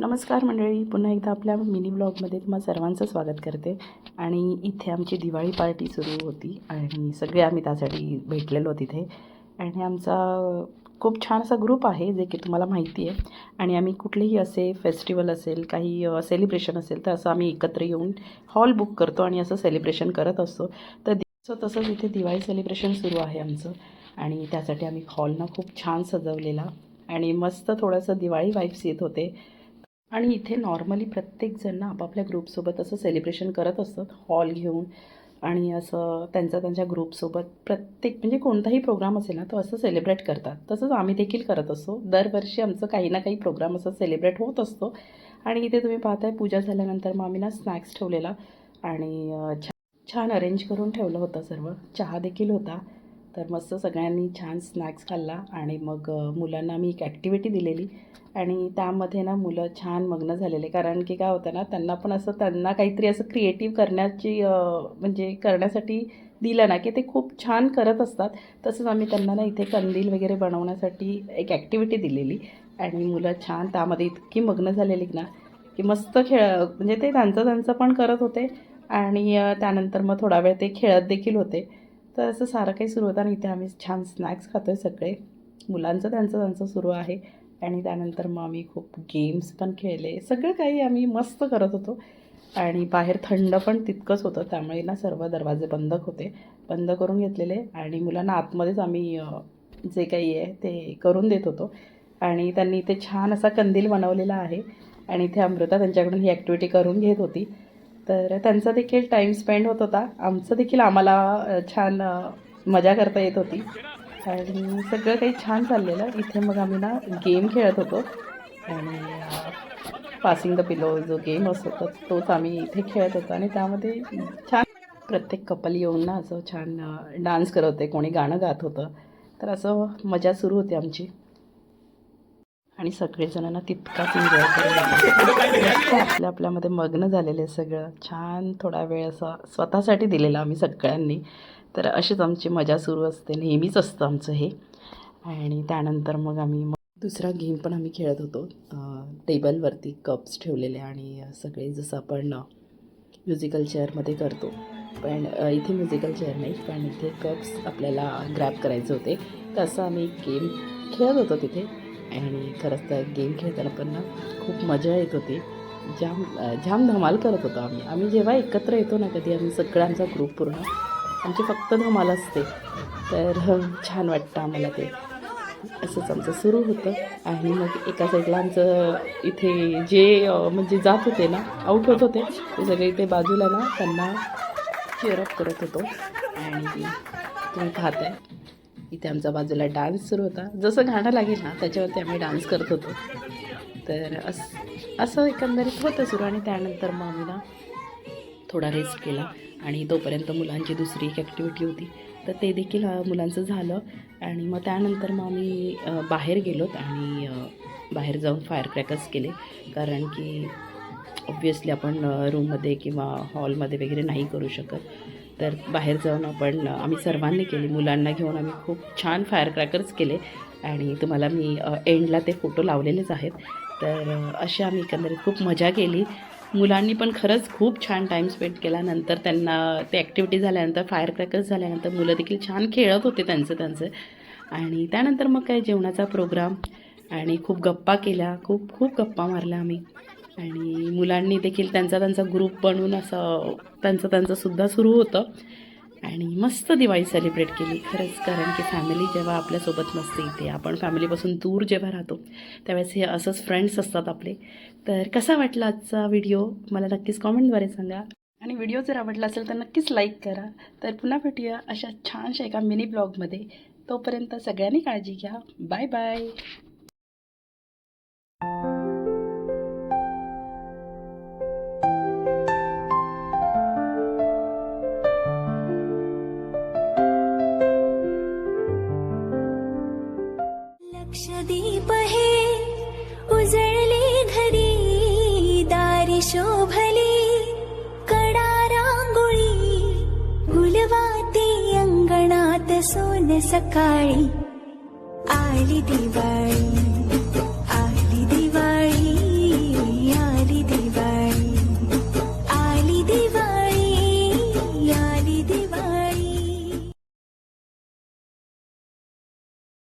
नमस्कार मंडळी पुन्हा एकदा आपल्या मिनी ब्लॉगमध्ये तुम्हा सर्वांचं स्वागत करते. आणि इथे आमची दिवाळी पार्टी सुरू होती आणि सगळे आम्ही त्यासाठी भेटलेलो तिथे. आणि आमचा खूप छान असा ग्रुप आहे जे की तुम्हाला माहिती आहे. आणि आम्ही कुठलेही असे फेस्टिवल असेल काही सेलिब्रेशन असेल तर असं आम्ही एकत्र येऊन हॉल बुक करतो आणि असं सेलिब्रेशन करत असतो. तर दि- तसंच इथे दिवाळी सेलिब्रेशन सुरू आहे आमचं. आणि त्यासाठी आम्ही हॉलनं खूप छान सजवलेला. आणि मस्त थोडंसं दिवाळी वाईब्स येत होते. आणि इथे नॉर्मली प्रत्येकजण ना आपापल्या ग्रुपसोबत असं सेलिब्रेशन करत असतात. हॉल घेऊन आणि असं त्यांचा त्यांच्या ग्रुपसोबत प्रत्येक म्हणजे कोणताही प्रोग्राम असेल ना तो असं सेलिब्रेट करतात. तसंच आम्ही देखील करत असतो. दरवर्षी आमचं काही ना काही प्रोग्राम असं सेलिब्रेट होत असतो. आणि इथे तुम्ही पाहताय पूजा झाल्यानंतर मग आम्ही ना स्नॅक्स ठेवलेला आणि छान अरेंज करून ठेवलं होतं सर्व. चहा देखील होता. तर मस्त सगळ्यांनी छान स्नॅक्स खाल्ला आणि मग मुलांना मी एक ॲक्टिव्हिटी दिलेली. आणि त्यामध्ये ना मुलं छान मग्न झालेले. कारण की काय होतं ना त्यांना पण असं त्यांना काहीतरी असं क्रिएटिव्ह करण्याची म्हणजे करण्यासाठी दिलं ना की ते खूप छान करत असतात. तसंच आम्ही त्यांना ना इथे कंदील वगैरे बनवण्यासाठी एक ॲक्टिव्हिटी दिलेली. आणि मुलं छान त्यामध्ये इतकी मग्न झालेली ना की मस्त खेळ म्हणजे ते त्यांचं त्यांचं पण करत होते. आणि त्यानंतर मग थोडा वेळ ते खेळत देखील होते. तर असं सारं काही सुरू होतं आणि इथे आम्ही छान स्नॅक्स खातो आहे सगळे. मुलांचं त्यांचं त्यांचं सुरू आहे. आणि त्यानंतर मग आम्ही खूप गेम्स पण खेळले. सगळं काही आम्ही मस्त करत होतो. आणि बाहेर थंड पण तितकंच होतं. त्यामुळे ना सर्व दरवाजे बंद होते. बंद करून घेतलेले. आणि मुलांना आतमध्येच आम्ही जे काही आहे ते करून देत होतो. आणि त्यांनी इथे छान असा कंदील बनवलेला आहे. आणि इथे अमृता त्यांच्याकडून ही ॲक्टिव्हिटी करून घेत होती. तर त्यांचा देखील टाईम स्पेंड होत होता. आमचं देखील आम्हाला छान मजा करता येत होती. आणि सगळं काही छान चाललेलं. इथे मग आम्ही ना गेम खेळत होतो. आणि पासिंग द पिलो जो गेम असतो तर तोच आम्ही इथे खेळत होतो. आणि त्यामध्ये छान प्रत्येक कपल येऊन ना असं छान डान्स करत होते. कोणी गाणं गात होतं. तर असं मजा सुरू होती आमची. आणि सगळेजण ना तितकाच एन्जॉय करत आपल्या आपल्यामध्ये मग्न झालेले सगळं. छान थोडा वेळ असा स्वतःसाठी दिलेला आम्ही सगळ्यांनी. तर अशीच आमची मजा सुरू असते. नेहमीच असतं आमचं हे. आणि त्यानंतर मग आम्ही मग दुसरा गेम पण आम्ही खेळत होतो. टेबलवरती कप्स ठेवलेले आणि सगळे जसं आपण म्युझिकल चेअरमध्ये करतो. पण इथे म्युझिकल चेअर नाही. पण इथे कप्स आपल्याला ग्रॅप करायचे होते. तसं आम्ही गेम खेळत होतो तिथे. आणि खरंच तर गेम खेळताना पण ना खूप मजा येत होती. जाम जाम धमाल करत होतो आम्ही. आम्ही जेव्हा एकत्र येतो ना कधी आम्ही सगळ्यांचा ग्रुप पूर्ण. आमची फक्त धमाल असते. तर छान वाटतं आम्हाला ते. असंच आमचं सुरू होतं. आणि मग एका साईडला आमचं इथे जे म्हणजे जात होते ना आऊट होत होते ते सगळे इथे बाजूला ना त्यांना चेअरअप करत होतो. आणि तुम्ही पाहताय इथे आमच्या बाजूला डान्स सुरू होता. जसं गाणं लागेल ना त्याच्यावरती आम्ही डान्स करत होतो. तर अस असं एकंदरीत होतं सुरू आणि त्यानंतर मग आम्ही ना थोडा रेस्ट केला आणि तोपर्यंत मुलांची दुसरी एक ॲक्टिव्हिटी होती. तर ते देखील मुलांचं झालं आणि मग त्यानंतर मग आम्ही बाहेर गेलोत आणि बाहेर जाऊन फायर क्रॅकर्स केले. कारण की ऑब्व्हियसली आपण रूममध्ये किंवा हॉलमध्ये वगैरे नाही करू शकत. तर बाहेर जाऊन आपण आम्ही सर्वांनी केली. मुलांना घेऊन आम्ही खूप छान फायर क्रॅकर्स केले. आणि तुम्हाला मी एंडला ते फोटो लावलेलेच आहेत. तर अशी आम्ही एकंदरीत खूप मजा केली. मुलांनी पण खरंच खूप छान टाईम स्पेंड केला. नंतर त्यांना ते ॲक्टिव्हिटी झाल्यानंतर फायर क्रॅकर्स झाल्यानंतर मुलं देखील छान खेळत होते त्यांचं त्यांचं. आणि त्यानंतर मग काय जेवणाचा प्रोग्राम आणि खूप गप्पा केल्या. खूप खूप गप्पा मारल्या आम्ही. आणि मुलांनी देखील त्यांचा त्यांचा ग्रुप बनवून असं त्यांचं त्यांचंसुद्धा सुरू होतं. आणि मस्त दिवाळी सेलिब्रेट केली. खरंच कारण की फॅमिली जेव्हा आपल्यासोबत नसते इथे आपण फॅमिलीपासून दूर जेव्हा राहतो त्यावेळेस हे असंच फ्रेंड्स असतात आपले. तर कसा वाटला आजचा व्हिडिओ मला नक्कीच कॉमेंटद्वारे सांगा. आणि व्हिडिओ जर आवडला असेल तर नक्कीच लाईक करा. तर पुन्हा भेटूया अशा छानशा एका मिनी ब्लॉगमध्ये तोपर्यंत सगळ्यांनी काळजी घ्या. बाय बाय पहे उजळले घरी दारी शोभली कडा रांगोळी फुलवाते अंगणात सोन सकाळी आली दिवाळी.